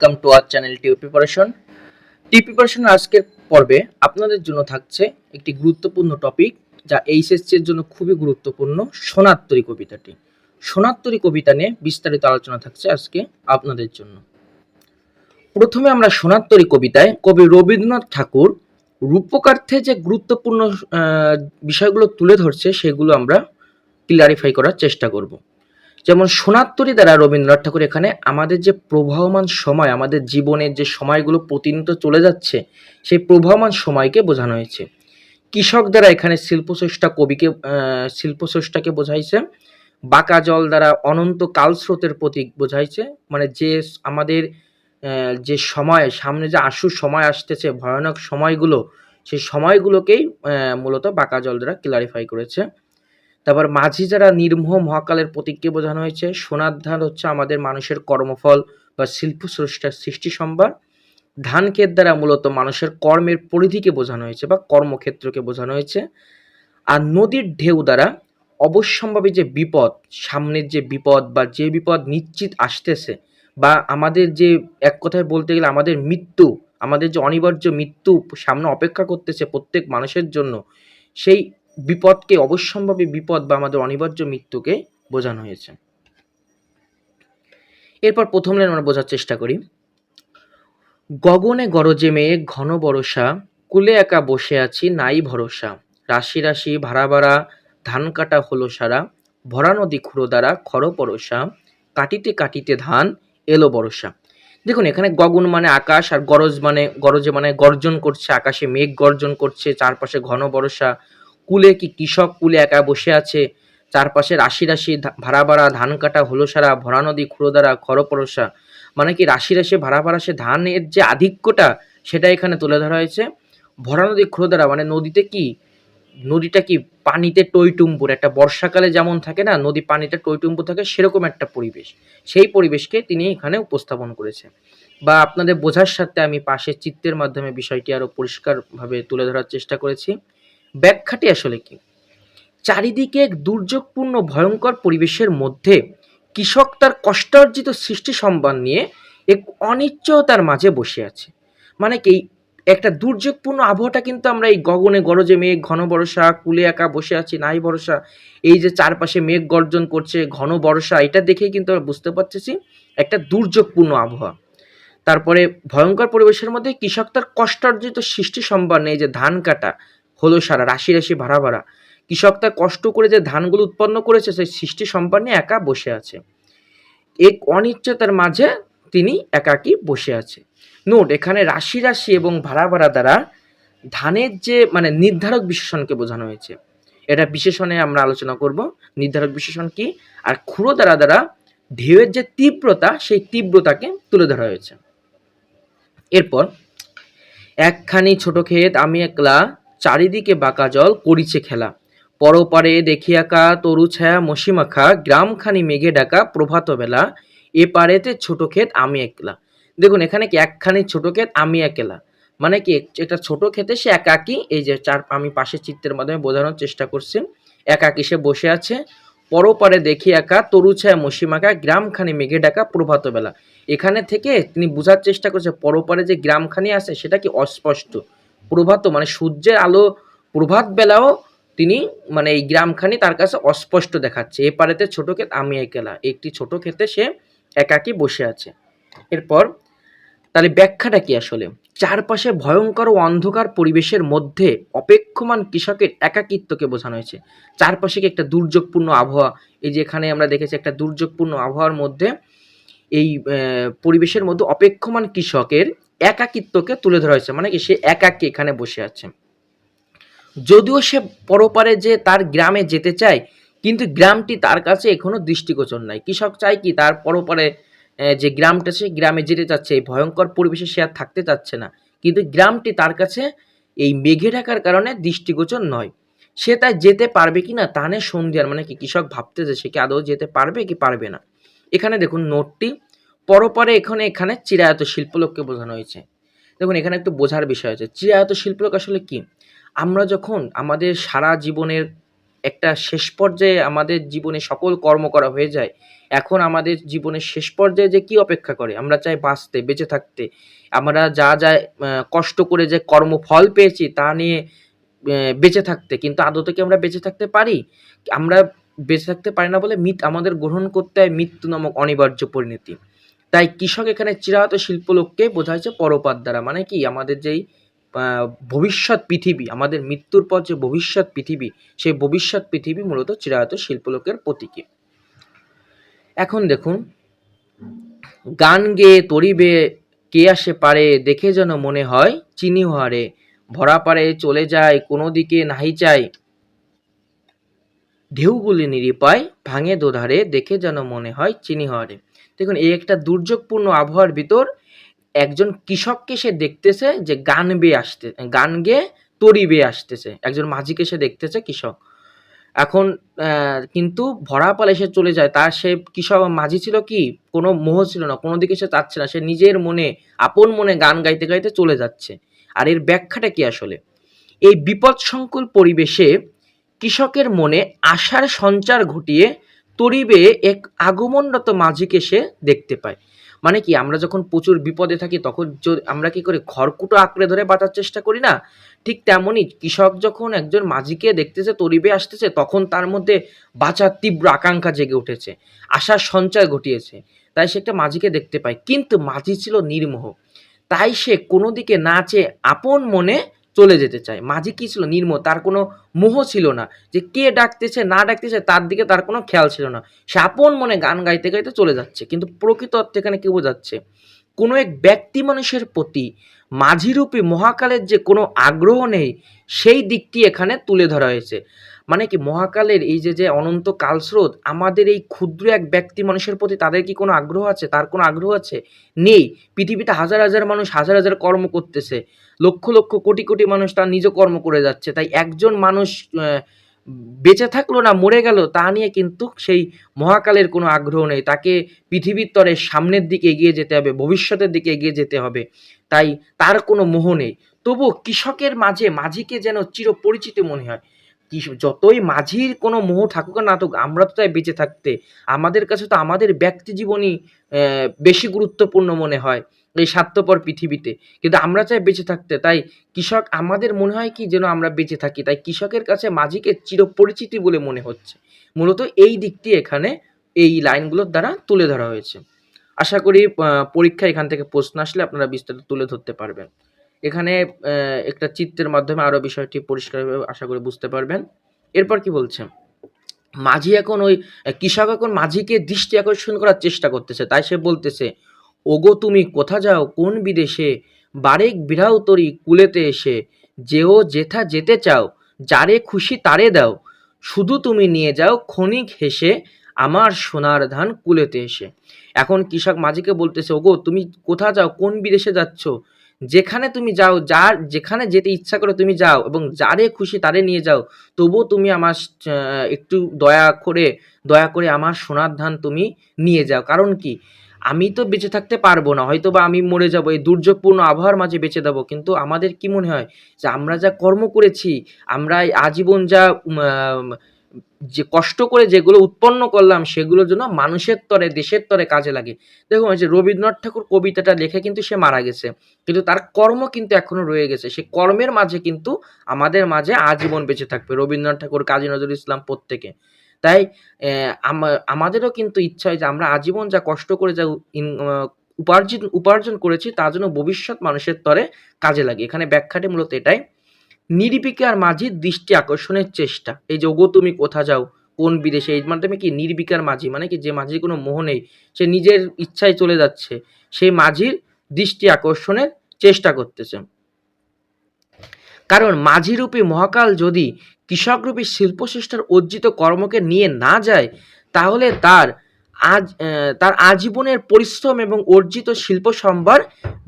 Welcome to our channel টিউ preparation টিউ preparation আজকের পর্বে আপনাদের জন্য থাকছে একটি গুরুত্বপূর্ণ টপিক যা এইচএসসি এর জন্য খুবই গুরুত্বপূর্ণ, সোনাত্তরী কবিতাটি। সোনাত্তরী কবিতা নিয়ে বিস্তারিত আলোচনা থাকছে আজকে আপনাদের জন্য। প্রথমে আমরা সোনাত্তরী কবিতায় কবি রবীন্দ্রনাথ ঠাকুর রূপকার্থে যে গুরুত্বপূর্ণ বিষয়গুলো তুলে ধরছে, সেগুলো আমরা ক্লারিফাই করার চেষ্টা করব। যেমন সোনাত্তরী দ্বারা রবীন্দ্রনাথ ঠাকুর এখানে আমাদের যে প্রবাহমান সময় আমাদের জীবনের যে সময়গুলো প্রতিনিয়ত চলে যাচ্ছে সেই প্রবাহমান সময়কে বোঝানো হয়েছে। কৃষক দ্বারা এখানে শিল্পস্রষ্টা কবিকে আহ, শিল্পস্রষ্টাকে বোঝাইছে। বাঁকা জল দ্বারা অনন্ত কালস্রোতের প্রতীক বোঝাইছে। মানে যে আমাদের যে সময় সামনে যে আশু সময় আসতেছে ভয়ানক সময়গুলো সেই সময়গুলোকেই মূলত বাঁকা জল দ্বারা ক্লারিফাই করেছে। তারপর মাঝি যারা নির্মোহ মহাকালের প্রতীককে বোঝানো হয়েছে, সোনার ধান হচ্ছে আমাদের মানুষের কর্মফল বা শিল্প স্রষ্টার সৃষ্টি সম্ভার। ধান ক্ষেত দ্বারা মূলত মানুষের কর্মের পরিধিকে বোঝানো হয়েছে বা কর্মক্ষেত্রকে বোঝানো হয়েছে। আর নদীর ঢেউ দ্বারা অবশ্যম্ভাবী যে বিপদ, সামনের যে বিপদ বা যে বিপদ নিশ্চিত আসতেছে বা আমাদের যে এক কথায় বলতে গেলে আমাদের মৃত্যু, আমাদের যে অনিবার্য মৃত্যু সামনে অপেক্ষা করতেছে প্রত্যেক মানুষের জন্য, সেই বিপদকে অবশ্যম্ভাবী বিপদ বা আমাদের অনিবার্য মৃত্যুকে বোঝানো হয়েছে। এরপর প্রথম লাইন আমরা বোঝার চেষ্টা করি। গগনে গরজে মেয়ে, ঘন বরষা কুলে একা বসে আছি, নাই ভরসা। রাশি রাশি, ভাড়া ভাড়া, ধান কাটা হলো সারা। ভরা নদী খুঁড়ো দ্বারা খর পরশা কাটিতে কাটিতে ধান, এলো বরষা দেখুন, এখানে গগন মানে আকাশ আর গরজ মানে গরজে মানে গর্জন করছে, আকাশে মেঘ গর্জন করছে, চারপাশে ঘন বরষা কুলে কি কৃষক কুলে একা বসে আছে? চারপাশে রাশি রাশি ভাড়া ভাড়া ধান কাটা হলো সারা ভরা নদী খুঁড়ো দ্বারা খরপরসা মানে কি রাশি রাশি ভাড়া ভাড়া সে ধানের যে আধিক্যটা সেটা এখানে তুলে ধরা হয়েছে। ভরা নদী খুঁড়ো দ্বারা মানে নদীতে কি? নদীটা কি পানিতে টইটুম্বুর? একটা বর্ষাকালে যেমন থাকে না, নদী পানিতে টইটুম্বুর থাকে, সেরকম একটা পরিবেশ। সেই পরিবেশকে তিনি এখানে উপস্থাপন করেছে। বা আপনাদের বোঝার সাথে আমি পাশের চিত্রের মাধ্যমে বিষয়টি আরও পরিষ্কারভাবে তুলে ধরার চেষ্টা করেছি। ব্যাখ্যাটি আসলে কি? চারিদিকে এক দুর্যোগপূর্ণ, ভয়ঙ্কর পরিবেশের মধ্যে কৃষক তার কষ্টার্জিত সৃষ্টি সম্মান নিয়ে এক অনিশ্চয়তার মাঝে বসে আছে। মানে কি একটা দুর্যোগপূর্ণ আবহাওয়াটা কিন্তু আমরা এই গগনে গরজে মেঘ, ঘন বর্ষা, কুলে একা বসে আছি, নাই বর্ষা এই যে চারপাশে মেঘ গর্জন করছে, ঘন বর্ষা, এটা দেখেই কিন্তু আমরা বুঝতে পারতেছি একটা দুর্যোগপূর্ণ আবহাওয়া। তারপরে ভয়ঙ্কর পরিবেশের মধ্যে কৃষক তার কষ্টার্জিত সৃষ্টি সম্মান নেই যে ধান কাটা হলো সারা, রাশি রাশি ভাড়া ভাড়া। কৃষক তার কষ্ট করে যে ধানগুলো উৎপন্ন করেছে, সেই সৃষ্টি সম্পান্নে একা বসে আছে। এক অনিশ্চয়তার মাঝে তিনি একাকী বসে আছে। নোট, এখানে রাশি রাশি এবং ভাড়া ভাড়া দ্বারা ধানের যে মানে নির্ধারক বিশেষণকে বোঝানো হয়েছে। এটা বিশেষণে আমরা আলোচনা করব। নির্ধারক বিশেষণ কি? আর খুঁড়ো দ্বারা দ্বারা ঢেউয়ের যে তীব্রতা, সেই তীব্রতাকে তুলে ধরা হয়েছে। এরপর, একখানি ছোট ক্ষেত, আমি একলা চারিদিকে বাঁকা জল করিছে খেলা। পরপারে দেখি আঁকা তরু ছায়া মসিমাখা, গ্রামখানি মেঘে ডাকা প্রভাত বেলা। এ পারেতে ছোট ক্ষেত, আমি একলা। দেখুন, এখানে কি একখানি ছোট ক্ষেত, আমি একলা। মানে কি, একটা ছোট ক্ষেতে সে একাকি, এই যে চার, আমি পাশের চিত্রের মাধ্যমে বোঝানোর চেষ্টা করছি, একাকি সে বসে আছে। পরপারে দেখি একা তরু ছায়া মসিমাখা, গ্রামখানি মেঘে ডাকা প্রভাত বেলা। এখানে থেকে তিনি বোঝার চেষ্টা করছে, পরপারে যে গ্রামখানি আছে, সেটা কি অস্পষ্ট? প্রভাত মানে সূর্যের আলো প্রভাত বেলাও তিনি মানে এই গ্রামখানি তার কাছে অস্পষ্ট দেখাচ্ছে। এ পারেতে ছোট ক্ষেত, আমি একলা। একটি ছোট ক্ষেতে সে একাকী বসে আছে। এরপর তাহলে ব্যাখ্যাটা কি আসলে? চারপাশে ভয়ঙ্কর ও অন্ধকার পরিবেশের মধ্যে অপেক্ষমান কৃষকের একাকিত্বকে বোঝানো হয়েছে। চারপাশে কি একটা দুর্যোগপূর্ণ আবহাওয়া? এই যে এখানে আমরা দেখেছি একটা দুর্যোগপূর্ণ আবহাওয়ার মধ্যে এই পরিবেশের মধ্যে অপেক্ষমান কৃষকের একাকিত্বকে তুলে ধরা হয়েছে মানে কি সে একাকী এখানে বসে আছে। যদিও সে পরপারে যে তার গ্রামে যেতে চায়, কিন্তু গ্রামটি তার কাছে এখনও দৃষ্টিগোচর নাই। কৃষক চায় কি তার পরপারে যে গ্রামটা সে গ্রামে যেতে চাচ্ছে, এই ভয়ঙ্কর পরিবেশে সে আর থাকতে চাচ্ছে না। কিন্তু গ্রামটি তার কাছে এই মেঘে ঢাকার কারণে দৃষ্টিগোচর নয়। সে তাই যেতে পারবে কি না, তা নিয়ে সন্ধিয়ার মানে কি কৃষক ভাবতেছে, সে কি আদৌ যেতে পারবে কি পারবে না। এখানে দেখুন নোটটি। পরপরে এখানে এখানে চিরায়ত শিল্পলোককে বোঝানো হয়েছে। দেখুন, এখানে একটু বোঝার বিষয় আছে চিরায়ত শিল্পলোক আসলে কি? আমরা যখন আমাদের সারা জীবনের একটা শেষ পর্যায়ে আমাদের জীবনে সকল কর্ম করা হয়ে যায়, এখন আমাদের জীবনের শেষ পর্যায়ে যে কি অপেক্ষা করে? আমরা চাই বাঁচতে, বেঁচে থাকতে। আমরা যা যা কষ্ট করে যে কর্মফল পেয়েছি তা নিয়ে বেঁচে থাকতে। কিন্তু আদতে কি আমরা বেঁচে থাকতে পারি? আমরা বেঁচে থাকতে পারি না বলে মিত আমাদের গ্রহণ করতে হয় মৃত্যু নামক অনিবার্য পরিণতি। তাই কৃষক এখানে চিরায়ত শিল্পলোককে বোঝাইছে পরপাত দ্বারা। মানে কি? আমাদের যেই ভবিষ্যৎ পৃথিবী, আমাদের মৃত্যুর পর যে ভবিষ্যৎ পৃথিবী, সেই ভবিষ্যৎ পৃথিবী মূলত চিরায়ত শিল্পলোকের প্রতীকী। এখন দেখুন, গান গেয়ে তরিবে, কে আসে পারে, দেখে যেন মনে হয় চিনি হারে ভরা পারে চলে যায়, কোনো দিকে নাহি চাই। ঢেউগুলি নিরিপায়, ভাঙে দোধারে, দেখে যেন মনে হয় চিনি হারে দেখুন, এই একটা দুর্যোগপূর্ণ আবহাওয়ার ভিতর একজন কৃষককে সে দেখতেছে যে গান বেয়ে আসতে, গান গেয়ে তরি বেয়ে আসতেছে। একজন মাঝিকে সে দেখতেছে কৃষক। এখন কিন্তু ভরা পালে সে চলে যায়। তার সে কৃষক মাঝি ছিল কি? কোনো মোহ ছিল না, কোনো দিকে সে চাচ্ছে না। সে নিজের মনে, আপন মনে গান গাইতে গাইতে চলে যাচ্ছে। আর এর ব্যাখ্যাটা কি আসলে? এই বিপদসংকুল পরিবেশে কৃষকের মনে আশার সঞ্চার ঘটিয়ে তরিবে এক আগমনরত মাঝিকে সে দেখতে পায়। মানে কি, আমরা যখন প্রচুর বিপদে থাকি, তখন আমরা কি করি খড়কুটো আঁকড়ে ধরে বাঁচার চেষ্টা করি না? ঠিক তেমনই কৃষক যখন একজন মাঝিকে দেখতেছে, তরিবে আসতেছে, তখন তার মধ্যে বাঁচার তীব্র আকাঙ্ক্ষা জেগে উঠেছে। আশার সঞ্চয় ঘটিয়েছে। তাই সে একটা মাঝিকে দেখতে পায়। কিন্তু মাঝি ছিল নির্মোহ। তাই সে কোনো দিকে না চেয়ে আপন মনে চলে যেতে চায়। মাঝি কি ছিল? নির্ম তার কোনো মোহ ছিল না যে কে ডাকতেছে, না ডাকতেছে, তার দিকে তার কোনো খেয়াল ছিল না। সে আপন মনে গান গাইতে গাইতে চলে যাচ্ছে, কিন্তু প্রকৃত অর্থে এখানে কি বোঝাচ্ছে? কোনো এক ব্যক্তি মানুষের প্রতি মাঝিরূপী মহাকালের যে কোনো আগ্রহ নেই, সেই দিকটি এখানে তুলে ধরা হয়েছে। মানে কি মহাকালের এই যে যে অনন্ত কালস্রোত আমাদের এই ক্ষুদ্র এক ব্যক্তি মানুষের প্রতি তাদের কি কোনো আগ্রহ আছে? তার কোনো আগ্রহ আছে? নেই। পৃথিবীতে হাজার হাজার মানুষ হাজার হাজার কর্ম করতেছে। লক্ষ লক্ষ কোটি কোটি মানুষ তার নিজ কর্ম করে যাচ্ছে। তাই একজন মানুষ বেঁচে থাকল না, মরে গেল, তা নিয়ে কিন্তু সেই মহাকালের কোনো আগ্রহ নেই। তাকে পৃথিবীর তরে সামনের দিকে এগিয়ে যেতে হবে, ভবিষ্যতের দিকে এগিয়ে যেতে হবে। তাই তার কোনো মোহ নেই। তবু কৃষকের মাঝে, মাঝিকে যেন চিরপরিচিত মনে হয়। কৃষ- যতই মাঝির কোনো মোহ থাকুক না থাকুক আমরা তো চাই বেঁচে থাকতে। আমাদের কাছে তো আমাদের ব্যক্তি জীবনই বেশি গুরুত্বপূর্ণ মনে হয় এই স্বার্থপর পৃথিবীতে। কিন্তু আমরা চাই বেঁচে থাকতে। তাই কৃষক আমাদের মনে হয় কি যেন আমরা বেঁচে থাকি। তাই কৃষকের কাছে মাঝিকে চিরপরিচিতি বলে মনে হচ্ছে। মূলত এই দিকটি এখানে এই লাইনগুলোর দ্বারা তুলে ধরা হয়েছে। আশা করি আহ, পরীক্ষায় এখান থেকে প্রশ্ন আসলে আপনারা বিস্তারিত তুলে ধরতে পারবেন। এখানে একটা চিত্রের মাধ্যমে আরও বিষয়টি পরিষ্কারভাবে আশা করে বুঝতে পারবেন। এরপর কি বলছে? মাঝি এখন ওই কৃষক এখন মাঝিকে দৃষ্টি আকর্ষণ করার চেষ্টা করতেছে। তাই সে বলতেছে, ওগো তুমি কোথা যাও? কোন বিদেশে? বারেক বিড়াও তরি কুলেতে এসে যেও যেথা যেতে চাও, যারে খুশি তারে দাও। শুধু তুমি নিয়ে যাও ক্ষণিক হেসে আমার সোনার ধান কুলেতে এসে। এখন কৃষক মাঝিকে বলতেছে, ওগো তুমি কোথা যাও? কোন বিদেশে যাচ্ছ? যেখানে তুমি যাও, যার, যেখানে যেতে ইচ্ছা করে তুমি যাও এবং যারে খুশি তারে নিয়ে যাও, তবুও তুমি আমার একটু দয়া করে দয়া করে আমার সোনার ধান তুমি নিয়ে যাও। কারণ কি? আমি তো বেঁচে থাকতে পারব না হয়তো বা আমি মরে যাব, এই দুর্যোগপূর্ণ আবহাওয়ার মাঝে বেঁচে দেবো কিন্তু আমাদের কি মনে হয়? যে আমরা যা কর্ম করেছি আমরা আজীবন যা যে কষ্ট করে যেগুলো উৎপন্ন করলাম, সেগুলোর জন্য মানুষের তরে, দেশের তরে কাজে লাগে। দেখুন যে রবীন্দ্রনাথ ঠাকুর কবিতাটা লেখে কিন্তু সে মারা গেছে। কিন্তু তার কর্ম কিন্তু এখনও রয়ে গেছে। সে কর্মের মাঝে কিন্তু আমাদের মাঝে আজীবন বেঁচে থাকবে। রবীন্দ্রনাথ ঠাকুর, কাজী নজরুল ইসলাম প্রত্যেকে। তাই আমাদেরও কিন্তু ইচ্ছা হয় যে আমরা আজীবন যা কষ্ট করে যা উপার্জন উপার্জন করেছি তার জন্য ভবিষ্যৎ মানুষের তরে কাজে লাগে। এখানে ব্যাখ্যাটি মূলত এটাই। নির্বিকার মাঝির দৃষ্টি আকর্ষণের চেষ্টা। এই যে, ওগো, তুমি কোথা যাও? কোন বিদেশে? এর মাধ্যমে কি নির্বিকার মাঝি? মানে কি যে মাঝির কোনো মোহ নেই? সে নিজের ইচ্ছায় চলে যাচ্ছে। সেই মাঝির দৃষ্টি আকর্ষণের চেষ্টা করতেছে। কারণ মাঝিরূপী মহাকাল যদি কৃষকরূপী শিল্পশ্রেষ্ঠার অর্জিত কর্মকে নিয়ে না যায়, তাহলে তার আজ তার আজীবনের পরিশ্রম এবং অর্জিত শিল্প সম্ভার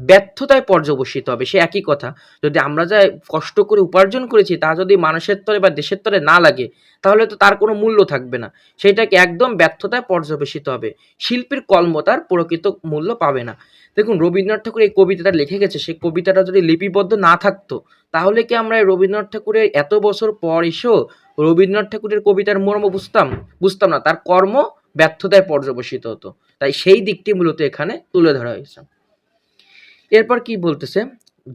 ব্যর্থতায় পর্যবসিত হবে, সে একই কথা। যদি আমরা যা কষ্ট করে উপার্জন করেছি, তা যদি মানুষের তরে বা দেশের তরে না লাগে, তাহলে তো তার কোনো মূল্য থাকবে না। সেটাকে একদম ব্যর্থতায় পর্যবেসিত হবে। শিল্পীর কর্ম তার প্রকৃত মূল্য পাবে না। দেখুন, রবীন্দ্রনাথ ঠাকুর এই কবিতাটা লিখে গেছে। সেই কবিতাটা যদি লিপিবদ্ধ না থাকতো, তাহলে কি আমরা রবীন্দ্রনাথ ঠাকুরের এত বছর পর এসেও রবীন্দ্রনাথ ঠাকুরের কবিতার মর্ম বুঝতাম? বুঝতাম না। তার কর্ম ব্যর্থতায় পর্যবসিত হতো। তাই সেই দিকটি মূলত এখানে তুলে ধরা হয়েছে। এরপর কি বলতেছে?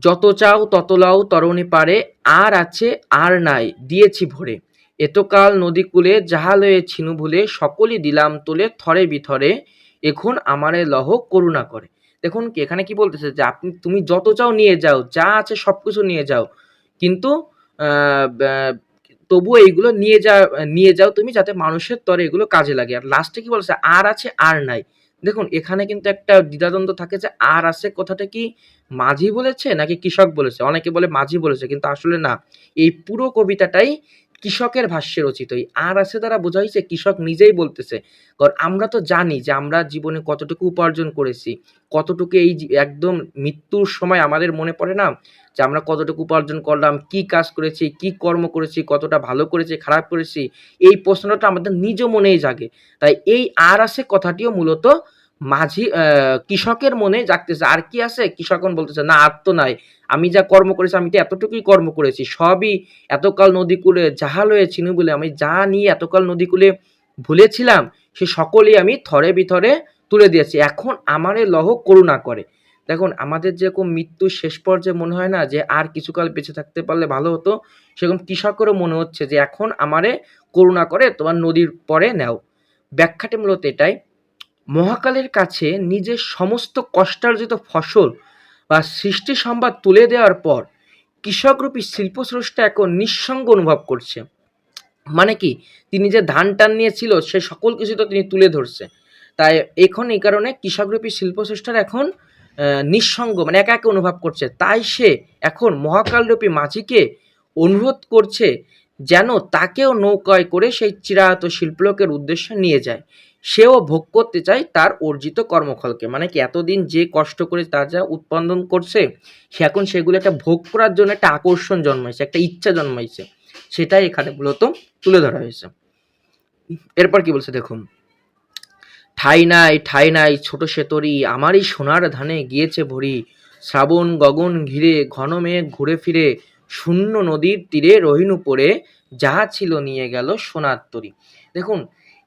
যত চাও তত লাও, তরণী পারে আর আছে আর নাই, দিয়েছি ভরে। এতকাল নদী কূলে যাহা লয়ে ছিনু ভুলে, সকলই দিলাম তুলে থরে বিথরে, এখন আমারে লহ করুণা করে। দেখুন কি এখানে কি বলতেছে যে আপনি, তুমি যত চাও নিয়ে যাও, যা আছে সব কিছু নিয়ে যাও। কিন্তু তবুও এইগুলো নিয়ে যা, নিয়ে যাও তুমি যাতে মানুষের তরে এগুলো কাজে লাগে। আর লাস্টে কি বলছে? আর আছে, আর নাই। দেখুন, এখানে কিন্তু একটা দ্বিধাদ্বন্দ্ব থাকে যে আর আছে কথাটা কি মাঝি বলেছে নাকি কৃষক বলেছে? অনেকে বলে মাঝি বলেছে, কিন্তু আসলে না। এই পুরো কবিতাটাই কৃষকের ভাষ্যে রচিত। এই আর আছে দ্বারা বোঝাইছে কৃষক নিজেই বলতেছে, কারণ আমরা তো জানি যে আমরা জীবনে কতটুকু উপার্জন করেছি, কতটুকু এই একদম মৃত্যুর সময় আমাদের মনে পড়ে না, যে আমরা কতটুকু উপার্জন করলাম, কি কাজ করেছি, কি কর্ম করেছি, কতটা ভালো করেছি, খারাপ করেছি, এই প্রশ্নটা আমাদের নিজ মনেই জাগে। তাই এই আর আছে কথাটিও মূলত মাঝি কৃষকের মনে জাগতেছে। আর কি আছে? কৃষক বলতেছে, না, আর তো নাই। আমি যা কর্ম করেছি, আমি তো এতটুকুই কর্ম করেছি। সবই এতকাল নদীকূলে জাহাল হয়েছিনু বলে আমি যা নিয়ে এতকাল নদীকূলে ভুলেছিলাম, সে সকলেই আমি থরে বিথরে তুলে দিয়েছি। এখন আমারে লহ করুণা করে। দেখুন, আমাদের যেরকম মৃত্যুর শেষ পর্যায়ে মনে হয় না যে আর কিছুকাল বেঁচে থাকতে পারলে ভালো হতো, সেরকম কৃষকেরও মনে হচ্ছে যে এখন আমারে করুণা করে তোমার নদীর পরে নেও। ব্যাখ্যাটি মূলত এটাই। মহাকালের কাছে নিজের সমস্ত কষ্টার্জিত ফসল বা সৃষ্টি সম্বাদ তুলে দেওয়ার পর কৃষকরূপী শিল্পস্রষ্টা এখন নিঃসঙ্গ অনুভব করছে। মানে কি, তিনি যে ধান টান নিয়েছিল, সে সকল কিছু তো তিনি তুলে ধরছে। তাই এখন এই কারণে কৃষকরূপী শিল্পস্রষ্টার এখন নিঃসঙ্গ মানে একা একা অনুভব করছে। তাই সে এখন মহাকালরূপী মাঝিকে অনুরোধ করছে যেন তাকেও নৌকায় করে সেই চিরায়ত শিল্পলোকের উদ্দেশ্যে নিয়ে যায়। সেও ভোগ করতে চায় তার অর্জিত কর্মফলকে। মানে কি, এতদিন যে কষ্ট করে তার যা উৎপাদন করছে, সে এখন সেগুলো একটা ভোগ করার জন্য একটা আকর্ষণ জন্মাইছে, একটা ইচ্ছা জন্মাইছে। সেটাই এখানে মূলত তুলে ধরা হয়েছে। এরপর কি বলছে দেখুন, ঠাই নাই ঠাই নাই, ছোট সেতরি আমারই সোনার ধানে গিয়েছে ভরি। শ্রাবণ গগন ঘিরে, ঘন মেঘ ঘুরে ফিরে, শূন্য নদীর তীরে রহিনু পড়ে যাহা ছিল নিয়ে গেল সোনার তরী। দেখুন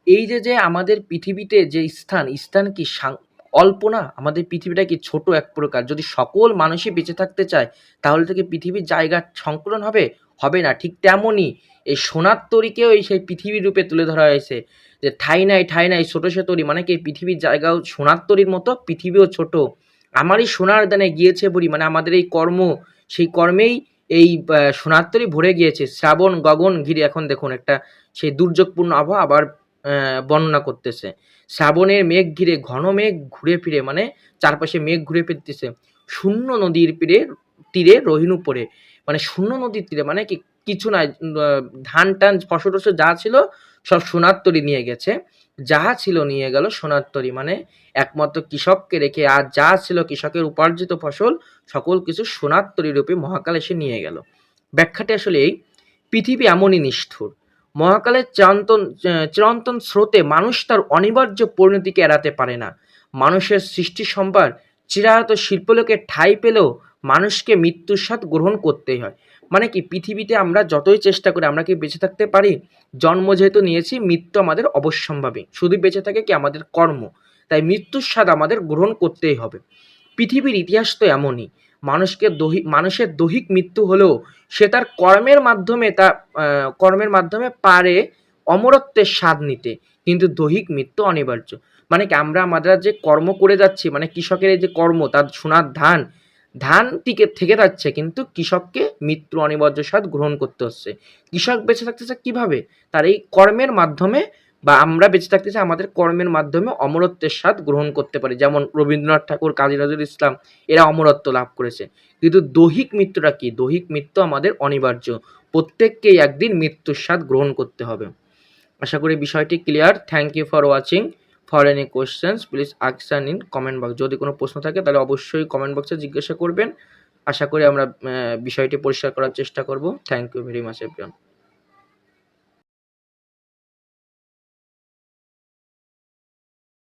এই যে যে আমাদের পৃথিবীতে যে স্থান স্থান কি অল্প না? আমাদের পৃথিবীটা কি ছোট এক প্রকার? যদি সকল মানুষই বেঁচে থাকতে চায়, তাহলে থেকে পৃথিবীর জায়গার সংকলন হবে? হবে না, ঠিক তেমনই এই সোনার তরীকেও এই সেই পৃথিবীর রূপে তুলে ধরা হয়েছে। যে ঠাই নাই ঠাই নাই, ছোটো সে তরি মানে কি পৃথিবীর জায়গাও সোনার তরির মতো, পৃথিবীও ছোট। আমারই সোনার দানে গিয়েছে বলি মানে আমাদের এই কর্ম, সেই কর্মেই এই সোনার তরি ভরে গিয়েছে। শ্রাবণ, গগন, ঘিরে এখন দেখুন একটা সেই দুর্যোগপূর্ণ আবহাওয়া, আবার বর্ণনা করতেছে। শ্রাবণের মেঘ ঘিরে ঘন মেঘ ঘুরে ফিরে মানে চারপাশে মেঘ ঘুরে ফিরতেছে। শূন্য নদীর তীরে তীরে রহিনু পড়ে। মানে শূন্য নদীর তীরে মানে কি? কিছু আহ, ধান টান ফসল টসল যা ছিল সব সোনার নিয়ে গেছে। যাহা ছিল নিয়ে গেল সোনার মানে একমাত্র কৃষককে রেখে আর যা ছিল কৃষকের উপার্জিত ফসল সকল কিছু সোনার রূপে মহাকাল এসে নিয়ে গেল। ব্যাখ্যাটি আসলে এই পৃথিবী এমনই নিষ্ঠুর। মহাকালের চিরন্তন আহ, চিরন্তন স্রোতে মানুষ তার অনিবার্য পরিণতিকে এড়াতে পারে না। মানুষের সৃষ্টি সম্ভার চিরায়ত শিল্পলোকে ঠাঁই পেলেও মানুষকে মৃত্যুর স্বাদ গ্রহণ করতেই হয়। মানে কি পৃথিবীতে আমরা যতই চেষ্টা করি আমরা কি বেঁচে থাকতে পারি? জন্ম যেহেতু নিয়েছি মৃত্যু আমাদের অবশ্যম্ভাবী। শুধু বেঁচে থাকে কি আমাদের কর্ম। তাই মৃত্যুর স্বাদ আমাদের গ্রহণ করতেই হবে। পৃথিবীর ইতিহাস তো এমনই। মানুষকে দৈহিক মানুষের দৈহিক মৃত্যু হলেও সে তার কর্মের মাধ্যমে তা কর্মের মাধ্যমে পারে অমরত্বের স্বাদ নিতে। কিন্তু দৈহিক মৃত্যু অনিবার্য। মানে কি, আমরা আমরা যে কর্ম করে যাচ্ছি মানে কৃষকের এই যে কর্ম, তার সোনার ধান ধান টিকে থেকে যাচ্ছে, কিন্তু কৃষককে মৃত্যু অনিবার্য স্বাদ গ্রহণ করতে হচ্ছে। কৃষক বেঁচে থাকতেছে কীভাবে? তার এই কর্মের মাধ্যমে বা আমরা বেঁচে থাকতেছি আমাদের কর্মের মাধ্যমে অমরত্বের স্বাদ গ্রহণ করতে পারি। যেমন রবীন্দ্রনাথ ঠাকুর, কাজী নজরুল ইসলাম, এরা অমরত্ব লাভ করেছে। কিন্তু দৈহিক মৃত্যুটা কি? দৈহিক মৃত্যু আমাদের অনিবার্য। প্রত্যেককেই একদিন মৃত্যুর স্বাদ গ্রহণ করতে হবে। আশা করি বিষয়টি clear thank you for watching for any questions please action in comment box যদি কোনো প্রশ্ন থাকে, তাহলে অবশ্যই কমেন্ট বক্সে জিজ্ঞাসা করবেন। আশা করি আমরা বিষয়টি পরিষ্কার করার চেষ্টা করব। Thank you very much everyone